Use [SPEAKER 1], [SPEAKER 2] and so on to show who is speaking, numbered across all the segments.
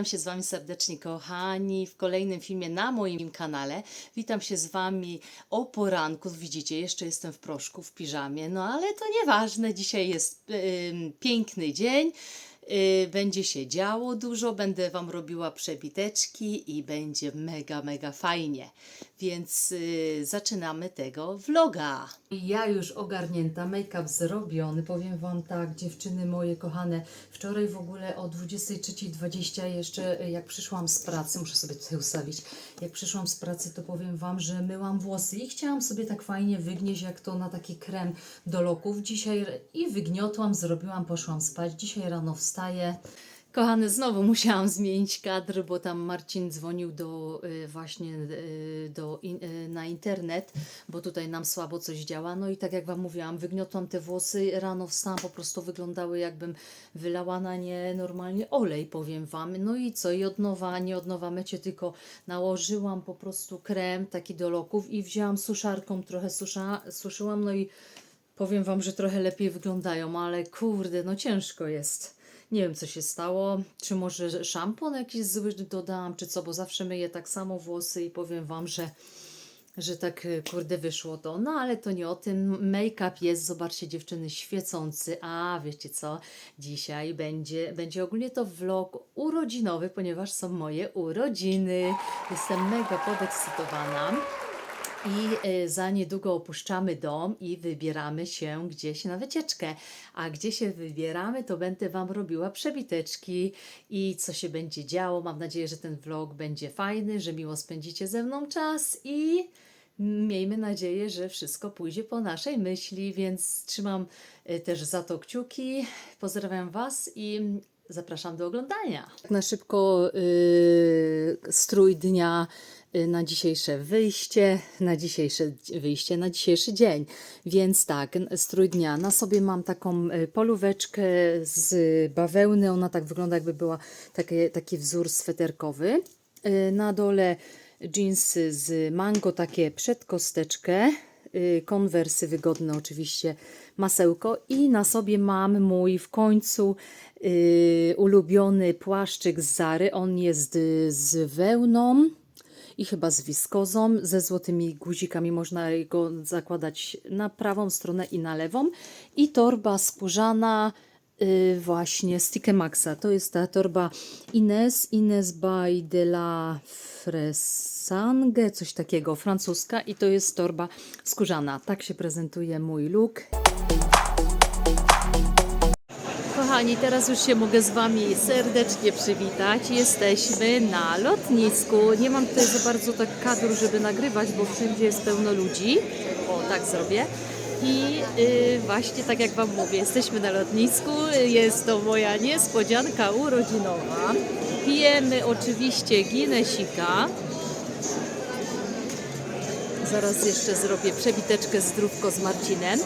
[SPEAKER 1] Witam się z Wami serdecznie, kochani, w kolejnym filmie na moim kanale. Witam się z Wami o poranku. Widzicie, jeszcze jestem w proszku, w piżamie, no ale to nieważne. Dzisiaj jest ym, piękny dzień. y, Będzie się działo dużo, będę Wam robiła przebiteczki i będzie mega, mega fajnie. Więc y, zaczynamy tego vloga. Ja już ogarnięta, make-up zrobiony. Powiem Wam tak, dziewczyny moje kochane, wczoraj w ogóle o 23.20 jeszcze y, jak przyszłam z pracy, muszę sobie tutaj ustawić, jak przyszłam z pracy, to powiem Wam, że myłam włosy i chciałam sobie tak fajnie wygnieść, jak to na taki krem do loków. Dzisiaj i wygniotłam, zrobiłam, poszłam spać. Dzisiaj rano wstaję. Kochany, znowu musiałam zmienić kadr, bo tam Marcin dzwonił do y, właśnie y, do y, na internet, bo tutaj nam słabo coś działa. No i tak jak Wam mówiłam, wygniotłam te włosy, rano wstałam, po prostu wyglądały jakbym wylała na nie normalnie olej, powiem Wam. No i co, i od nowa, nie od nowa mycie, tylko nałożyłam po prostu krem taki do loków i wzięłam suszarką, trochę susza, suszyłam, no i powiem Wam, że trochę lepiej wyglądają, ale kurde, no ciężko jest. Nie wiem, co się stało. Czy może szampon jakiś zły dodałam, czy co, bo zawsze myję tak samo włosy i powiem Wam, że, że tak y, kurde wyszło to. No ale to nie o tym. Make-up jest, zobaczcie dziewczyny, świecący. A wiecie co? Dzisiaj będzie, będzie ogólnie to vlog urodzinowy, ponieważ są moje urodziny. Jestem mega podekscytowana. I y, za niedługo opuszczamy dom i wybieramy się gdzieś na wycieczkę. A gdzie się wybieramy, to będę Wam robiła przebiteczki i co się będzie działo. Mam nadzieję, że ten vlog będzie fajny, że miło spędzicie ze mną czas i miejmy nadzieję, że wszystko pójdzie po naszej myśli, więc trzymam y, też za to kciuki. Pozdrawiam Was i zapraszam do oglądania. Na szybko y, strój dnia na dzisiejsze wyjście, na dzisiejsze wyjście, na dzisiejszy dzień. Więc tak, strój dnia. Na sobie mam taką y, polóweczkę z bawełny. Ona tak wygląda, jakby była taki wzór sweterkowy. Y, Na dole jeansy z mango, takie przed kosteczkę. y, Konwersy wygodne, oczywiście, masełko. I na sobie mam mój w końcu y, ulubiony płaszczyk z Zary. On jest y, z wełną i chyba z wiskozą, ze złotymi guzikami. Można go zakładać na prawą stronę i na lewą. I torba skórzana y, właśnie z Maxa. To jest ta torba Ines, Ines by de la Fresange, coś takiego, francuska. I to jest torba skórzana. Tak się prezentuje mój look. Kochani, teraz już się mogę z Wami serdecznie przywitać. Jesteśmy na lotnisku. Nie mam tutaj za bardzo tak kadru, żeby nagrywać, bo wszędzie jest pełno ludzi. O, tak zrobię. I y, właśnie tak jak Wam mówię, jesteśmy na lotnisku. Jest to moja niespodzianka urodzinowa. Pijemy oczywiście Guinnessika. Zaraz jeszcze zrobię przebiteczkę zdrówko z Marcinem.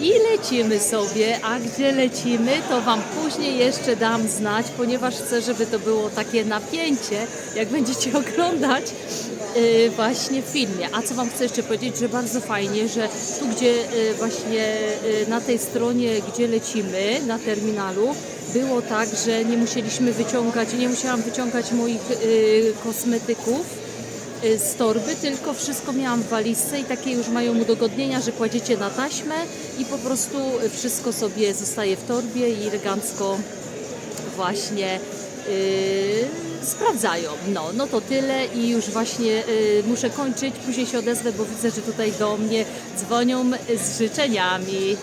[SPEAKER 1] I lecimy sobie, a gdzie lecimy, to Wam później jeszcze dam znać, ponieważ chcę, żeby to było takie napięcie, jak będziecie oglądać yy, właśnie w filmie. A co Wam chcę jeszcze powiedzieć, że bardzo fajnie, że tu gdzie yy, właśnie yy, na tej stronie, gdzie lecimy, na terminalu, było tak, że nie musieliśmy wyciągać, nie musiałam wyciągać moich yy, kosmetyków, z torby, tylko wszystko miałam w walizce i takie już mają udogodnienia, że kładziecie na taśmę i po prostu wszystko sobie zostaje w torbie i elegancko właśnie yy, sprawdzają. No, no to tyle i już właśnie yy, muszę kończyć, później się odezwę, bo widzę, że tutaj do mnie dzwonią z życzeniami.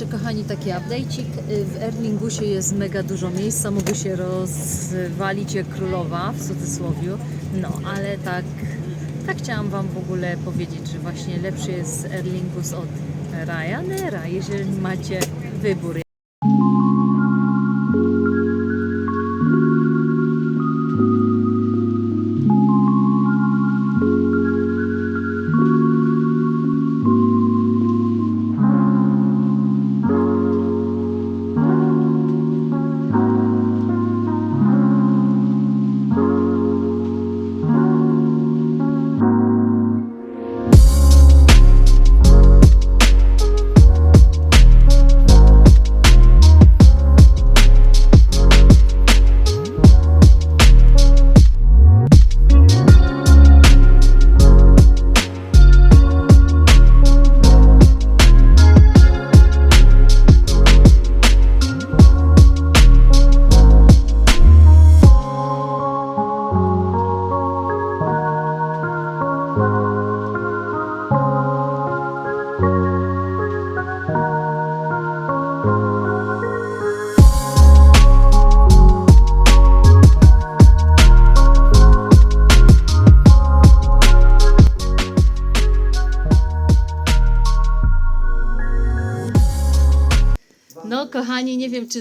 [SPEAKER 1] Jeszcze kochani taki update'cik. Y, W Erlingusie jest mega dużo miejsca, mogę się rozwalić jak królowa w cudzysłowie. No, ale tak, tak chciałam Wam w ogóle powiedzieć, że właśnie lepszy jest Erlingus od Ryanaira, jeżeli macie wybór.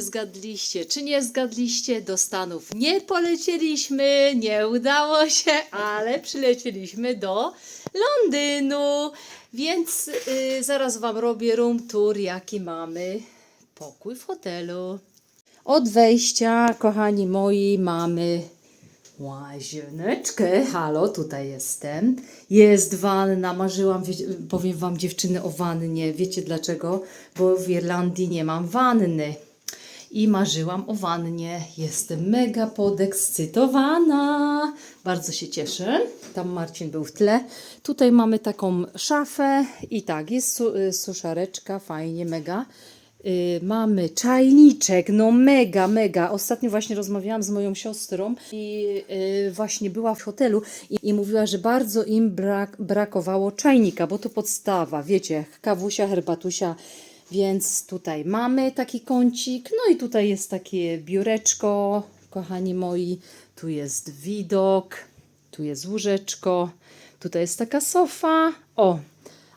[SPEAKER 1] Zgadliście, czy nie zgadliście. Do Stanów nie polecieliśmy, nie udało się, ale przylecieliśmy do Londynu. Więc y, zaraz Wam robię room tour, jaki mamy pokój w hotelu. Od wejścia, kochani moi, mamy łazieneczkę. Halo, tutaj jestem. Jest wanna. Marzyłam, wiecie, powiem Wam dziewczyny o wannie. Wiecie dlaczego? Bo w Irlandii nie mam wanny. I marzyłam o wannie. Jestem mega podekscytowana. Bardzo się cieszę. Tam Marcin był w tle. Tutaj mamy taką szafę i tak, jest su y, suszareczka, fajnie, mega. Y, mamy czajniczek, no mega, mega. Ostatnio właśnie rozmawiałam z moją siostrą i y, właśnie była w hotelu i, i mówiła, że bardzo im brak, brakowało czajnika, bo to podstawa, wiecie, kawusia, herbatusia, więc tutaj mamy taki kącik, no i tutaj jest takie biureczko, kochani moi, tu jest widok, tu jest łóżeczko, tutaj jest taka sofa, o,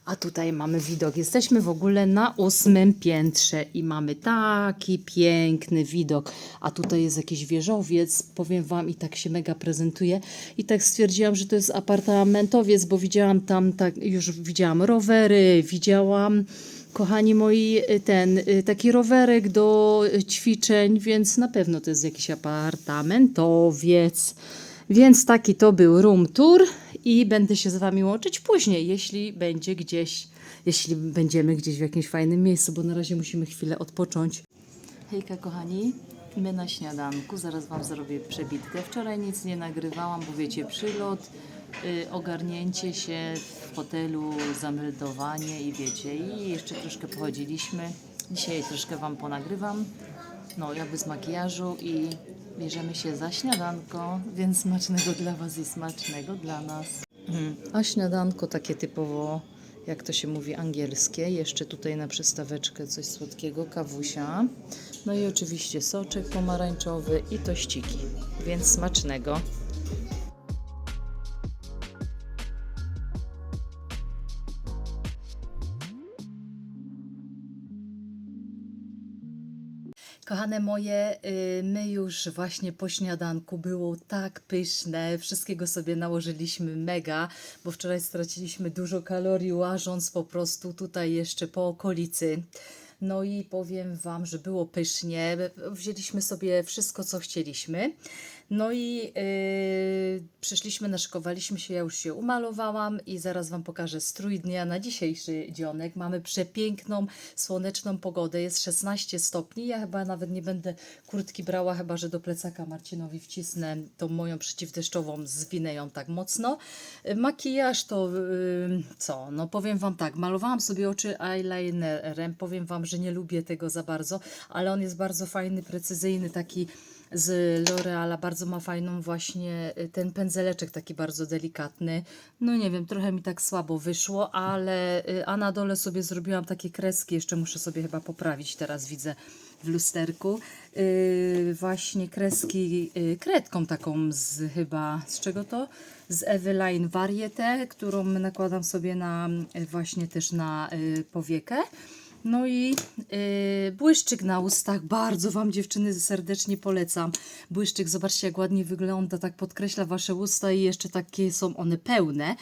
[SPEAKER 1] a tutaj mamy widok. Jesteśmy w ogóle na ósmym piętrze i mamy taki piękny widok. A tutaj jest jakiś wieżowiec, powiem Wam, i tak się mega prezentuje. I tak stwierdziłam, że to jest apartamentowiec, bo widziałam tam, tak, już widziałam rowery, widziałam, kochani moi, ten y, taki rowerek do ćwiczeń, więc na pewno to jest jakiś apartamentowiec. Więc taki to był room tour i będę się z Wami łączyć później, jeśli będzie gdzieś, jeśli będziemy gdzieś w jakimś fajnym miejscu, bo na razie musimy chwilę odpocząć. Hejka kochani, my na śniadanku, zaraz Wam zrobię przebitkę. Wczoraj nic nie nagrywałam, bo wiecie, przylot, y, ogarnięcie się w hotelu, zameldowanie i wiecie, i jeszcze troszkę pochodziliśmy. Dzisiaj troszkę Wam ponagrywam, no jakby z makijażu i bierzemy się za śniadanko, więc smacznego dla Was i smacznego dla nas. Mhm. A śniadanko takie typowo, jak to się mówi, angielskie. Jeszcze tutaj na przystaweczkę coś słodkiego, kawusia. No i oczywiście soczek pomarańczowy i tościki, więc smacznego. Kochane moje, y, my już właśnie po śniadanku było tak pyszne, wszystkiego sobie nałożyliśmy mega, bo wczoraj straciliśmy dużo kalorii łażąc po prostu tutaj jeszcze po okolicy. No i powiem Wam, że było pysznie. Wzięliśmy sobie wszystko, co chcieliśmy. No i yy, przyszliśmy, naszykowaliśmy się, ja już się umalowałam i zaraz Wam pokażę strój dnia na dzisiejszy dzionek. Mamy przepiękną, słoneczną pogodę, jest 16 stopni. Ja chyba nawet nie będę kurtki brała, chyba że do plecaka Marcinowi wcisnę tą moją przeciwdeszczową, zwinę ją tak mocno. Makijaż to yy, co? No powiem Wam tak, malowałam sobie oczy eyelinerem, powiem Wam, że nie lubię tego za bardzo, ale on jest bardzo fajny, precyzyjny, taki z L'Oreala. Bardzo ma fajną właśnie y, ten pędzeleczek taki bardzo delikatny. No nie wiem, trochę mi tak słabo wyszło, ale y, a na dole sobie zrobiłam takie kreski. Jeszcze muszę sobie chyba poprawić. Teraz widzę w lusterku. Yy, właśnie kreski yy, kredką taką z chyba, z czego to? Z Eveline Varieté, którą nakładam sobie na yy, właśnie też na yy, powiekę. No i yy, błyszczyk na ustach. Bardzo Wam dziewczyny serdecznie polecam. Błyszczyk, zobaczcie jak ładnie wygląda, tak podkreśla Wasze usta i jeszcze takie są one pełne.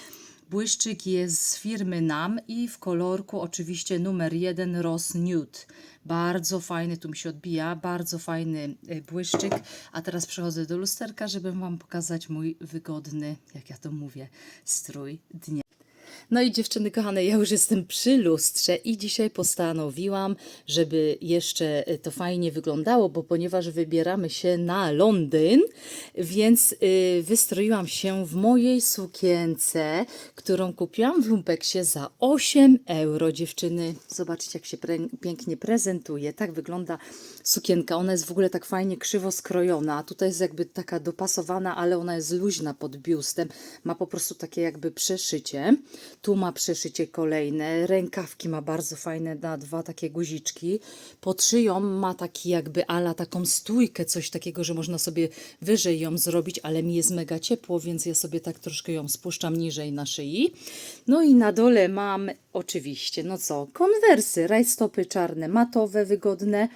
[SPEAKER 1] Błyszczyk jest z firmy NAM i w kolorku oczywiście numer jeden Rose Nude. Bardzo fajny, tu mi się odbija, bardzo fajny y, błyszczyk. A teraz przechodzę do lusterka, żeby Wam pokazać mój wygodny, jak ja to mówię, strój dnia. No i dziewczyny kochane, ja już jestem przy lustrze i dzisiaj postanowiłam, żeby jeszcze to fajnie wyglądało, bo ponieważ wybieramy się na Londyn, więc y, wystroiłam się w mojej sukience, którą kupiłam w Lumpeksie za 8 euro. Dziewczyny, zobaczcie jak się pre pięknie prezentuje. Tak wygląda sukienka. Ona jest w ogóle tak fajnie krzywo skrojona. Tutaj jest jakby taka dopasowana, ale ona jest luźna pod biustem. Ma po prostu takie jakby przeszycie. Tu ma przeszycie kolejne. Rękawki ma bardzo fajne na dwa takie guziczki. Pod szyją ma taki jakby ala taką stójkę, coś takiego, że można sobie wyżej ją zrobić, ale mi jest mega ciepło, więc ja sobie tak troszkę ją spuszczam niżej na szyi. No i na dole mam oczywiście, no co, konwersy, rajstopy czarne, matowe, wygodne.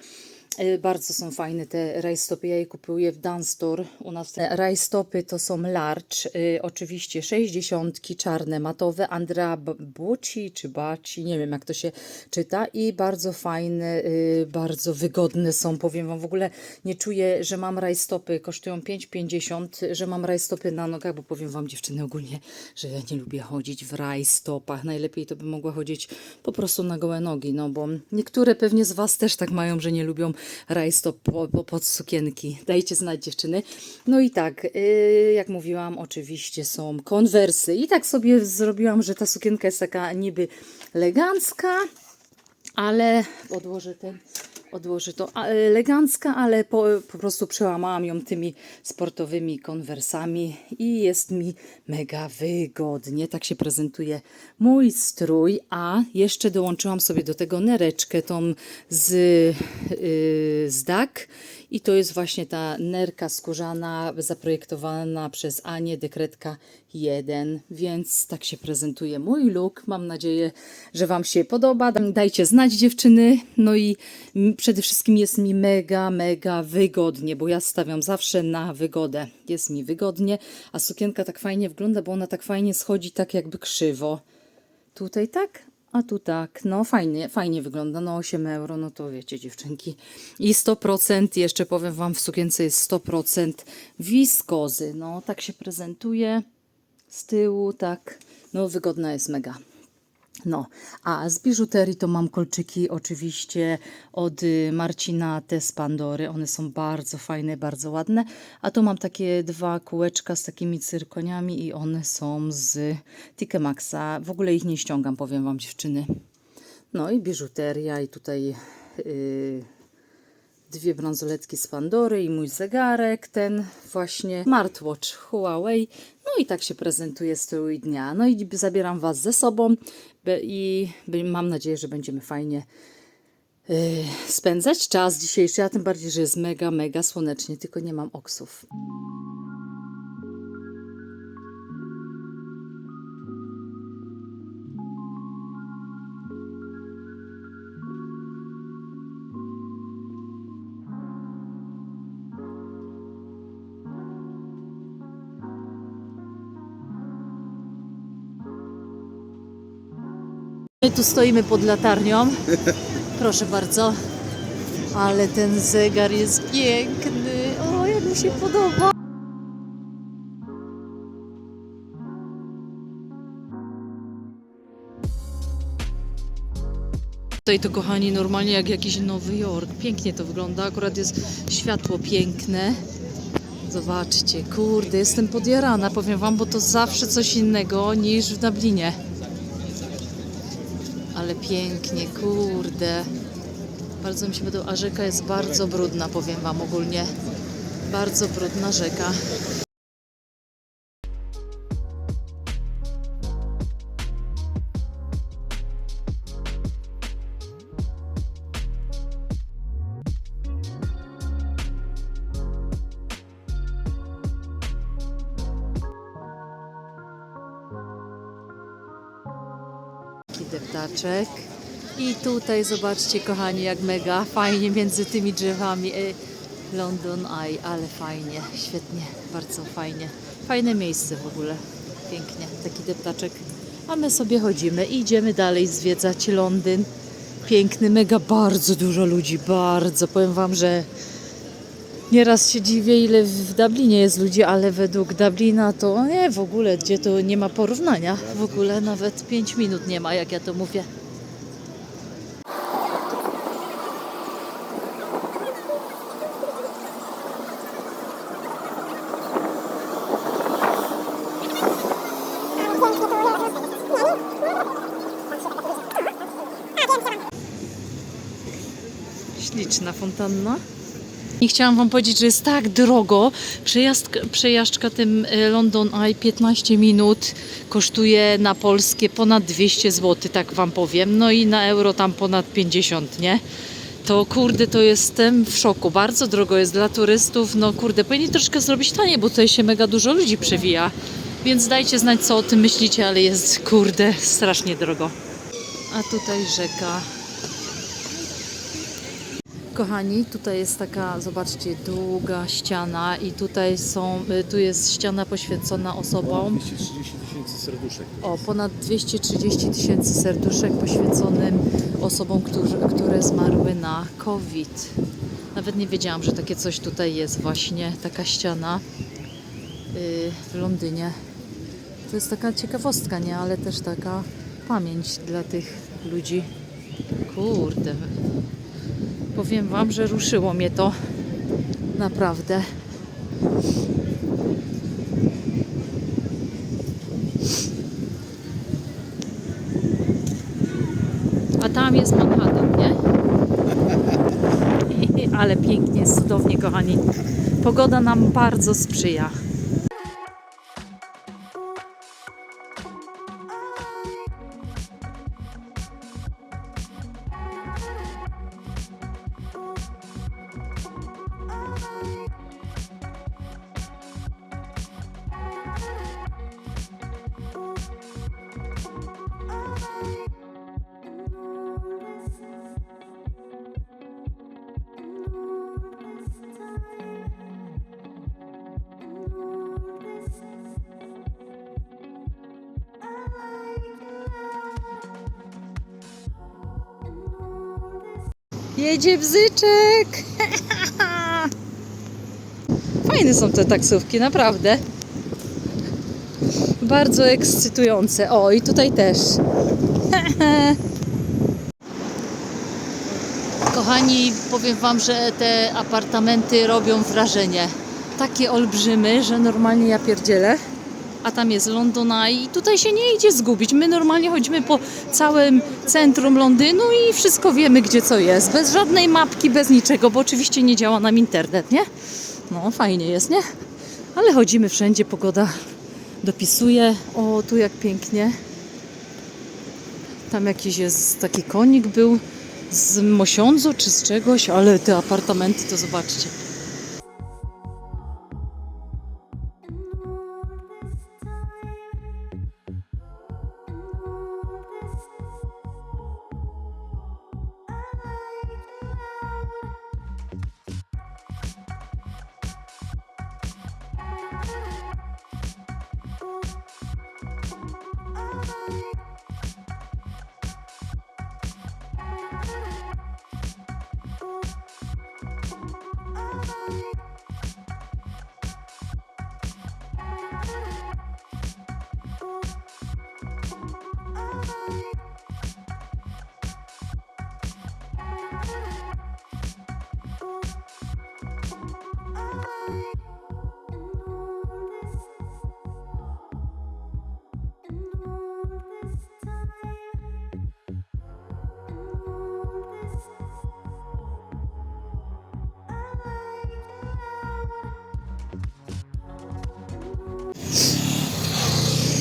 [SPEAKER 1] Y, Bardzo są fajne te rajstopy. Ja je kupuję w Dunstore. U nas rajstopy to są large. Y, oczywiście 60 czarne, matowe. Andrea B- Bucci czy Baci, nie wiem jak to się czyta. I bardzo fajne, y, bardzo wygodne są. Powiem Wam, w ogóle nie czuję, że mam rajstopy. Kosztują 5,50, że mam rajstopy na nogach, bo powiem Wam dziewczyny ogólnie, że ja nie lubię chodzić w rajstopach. Najlepiej to bym mogła chodzić po prostu na gołe nogi, no bo niektóre pewnie z Was też tak mają, że nie lubią rajstop po, po, pod sukienki. Dajcie znać dziewczyny. No i tak, yy, jak mówiłam, oczywiście są konwersy i tak sobie zrobiłam, że ta sukienka jest taka niby elegancka, ale odłożę ten, odłożę to, a, elegancka, ale po, po prostu przełamałam ją tymi sportowymi konwersami i jest mi mega wygodnie. Tak się prezentuje mój strój, a jeszcze dołączyłam sobie do tego nereczkę tą z, yy, z DAK i to jest właśnie ta nerka skórzana zaprojektowana przez Anię Dekretka 1, więc tak się prezentuje mój look. Mam nadzieję, że Wam się podoba. Dajcie znać dziewczyny. No i przede wszystkim jest mi mega, mega wygodnie, bo ja stawiam zawsze na wygodę. Jest mi wygodnie, a sukienka tak fajnie wygląda, bo ona tak fajnie schodzi tak jakby krzywo. Tutaj tak, a tu tak. No fajnie, fajnie wygląda. No 8 euro, no to wiecie dziewczynki. I 100%, jeszcze powiem Wam, w sukience jest 100% wiskozy. No tak się prezentuje z tyłu, tak. No wygodna jest mega. No, a z biżuterii to mam kolczyki oczywiście od y, Marcina te z Pandory. One są bardzo fajne, bardzo ładne. A tu mam takie dwa kółeczka z takimi cyrkoniami i one są z Tike Maxa. W ogóle ich nie ściągam, powiem Wam dziewczyny. No i biżuteria i tutaj y, dwie bransoletki z Pandory i mój zegarek, ten właśnie smartwatch Huawei. No i tak się prezentuje strój dnia. No i zabieram Was ze sobą i mam nadzieję, że będziemy fajnie yy, spędzać czas dzisiejszy, a tym bardziej, że jest mega, mega słonecznie, tylko nie mam oksów. My tu stoimy pod latarnią. Proszę bardzo. Ale ten zegar jest piękny. O, jak mi się podoba. Tutaj to kochani, normalnie jak jakiś Nowy Jork. Pięknie to wygląda. Akurat jest światło piękne. Zobaczcie, kurde, jestem podjarana, powiem wam, bo to zawsze coś innego niż w Dublinie. Pięknie, kurde. Bardzo mi się podoba, a rzeka jest bardzo brudna, powiem wam ogólnie. Bardzo brudna rzeka. Tutaj zobaczcie, kochani, jak mega fajnie między tymi drzewami. E, London Eye, ale fajnie, świetnie, bardzo fajnie. Fajne miejsce w ogóle, pięknie, taki deptaczek. A my sobie chodzimy i idziemy dalej zwiedzać Londyn. Piękny, mega, bardzo dużo ludzi, bardzo. Powiem Wam, że Nieraz się dziwię, ile w Dublinie jest ludzi, ale według Dublina to nie w ogóle, gdzie to nie ma porównania. W ogóle nawet 5 minut nie ma, jak ja to mówię. Fontanna. I chciałam Wam powiedzieć, że jest tak drogo. Przejazd, przejażdżka tym e, London Eye 15 minut kosztuje na polskie ponad 200 zł, tak Wam powiem. No i na euro tam ponad 50, nie? To kurde, to jestem w szoku. Bardzo drogo jest dla turystów. No kurde, powinni troszkę zrobić taniej, bo tutaj się mega dużo ludzi przewija. Więc dajcie znać, co o tym myślicie, ale jest kurde strasznie drogo. A tutaj rzeka. Kochani, tutaj jest taka, zobaczcie, długa ściana i tutaj są, y, tu jest ściana poświęcona osobom,
[SPEAKER 2] 230 tysięcy serduszek.
[SPEAKER 1] o ponad 230 tysięcy serduszek poświęconym osobom, którzy, które zmarły na COVID. Nawet nie wiedziałam, że takie coś tutaj jest właśnie, taka ściana y, w Londynie. To jest taka ciekawostka, nie? Ale też taka pamięć dla tych ludzi. Kurde, Powiem Wam, że ruszyło mnie to naprawdę. A tam jest Manhattan, nie? Ale pięknie, cudownie, kochani. Pogoda nam bardzo sprzyja. Jedzie bzyczek! Fajne są te taksówki, naprawdę. Bardzo ekscytujące. O, i tutaj też. Kochani, powiem Wam, że te apartamenty robią wrażenie. Takie olbrzymy, że normalnie ja pierdzielę. A tam jest London Eye i tutaj się nie idzie zgubić. My normalnie chodzimy po całym centrum Londynu i wszystko wiemy, gdzie co jest. Bez żadnej mapki, bez niczego, bo oczywiście nie działa nam internet, nie? No, fajnie jest, nie? Ale chodzimy wszędzie, pogoda dopisuje. O, tu jak pięknie. Tam jakiś jest taki konik był z Mosiądzu czy z czegoś, ale te apartamenty to zobaczcie. you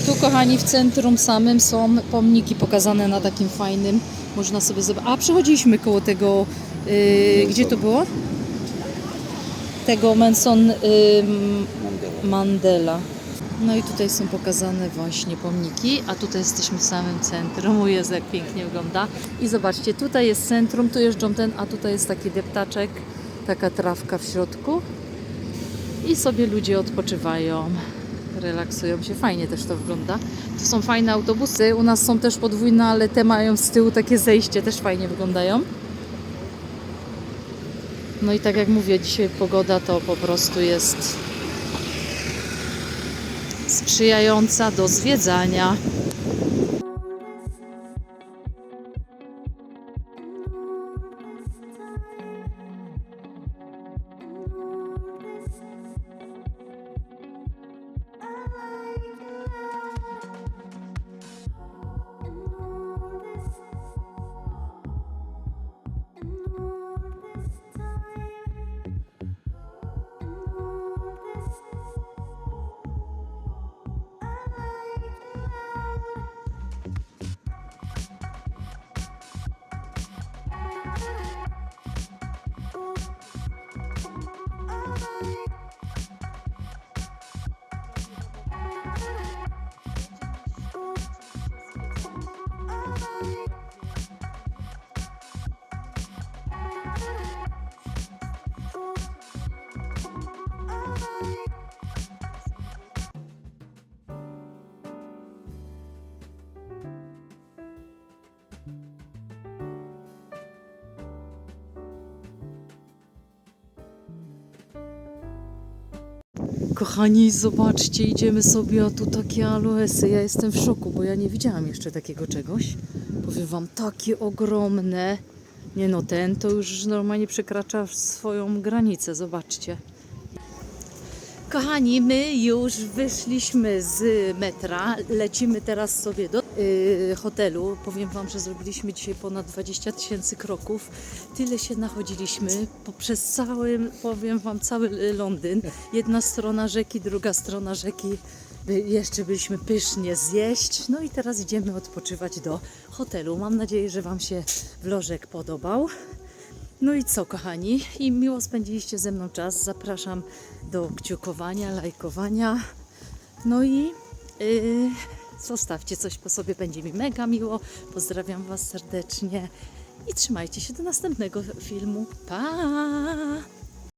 [SPEAKER 1] kochani, w centrum samym są pomniki pokazane na takim fajnym. Można sobie zobaczyć. A przechodziliśmy koło tego. Yy, gdzie to było? Tego Manson ym, Mandela. No i tutaj są pokazane właśnie pomniki, a tutaj jesteśmy w samym centrum. O Jezu, jak pięknie wygląda. I zobaczcie, tutaj jest centrum, tu jeżdżą ten, a tutaj jest taki deptaczek, taka trawka w środku. I sobie ludzie odpoczywają, relaksują się. Fajnie też to wygląda. Tu są fajne autobusy, u nas są też podwójne, ale te mają z tyłu takie zejście, też fajnie wyglądają. No i tak jak mówię, dzisiaj pogoda to po prostu jest sprzyjająca do zwiedzania. Kochani, zobaczcie, idziemy sobie, a tu takie aloesy. Ja jestem w szoku, bo ja nie widziałam jeszcze takiego czegoś. Powiem wam, takie ogromne. Nie no, ten to już normalnie przekracza swoją granicę, zobaczcie. Kochani, my już wyszliśmy z metra, lecimy teraz sobie do hotelu. Powiem Wam, że zrobiliśmy dzisiaj ponad 20 tysięcy kroków. Tyle się nachodziliśmy poprzez cały, powiem Wam, cały Londyn. Jedna strona rzeki, druga strona rzeki. Jeszcze byliśmy pysznie zjeść. No i teraz idziemy odpoczywać do hotelu. Mam nadzieję, że Wam się vlożek podobał. No i co, kochani? I miło spędziliście ze mną czas. Zapraszam do kciukowania, lajkowania. No i yy, zostawcie coś po sobie, będzie mi mega miło. Pozdrawiam Was serdecznie i trzymajcie się do następnego filmu. Pa!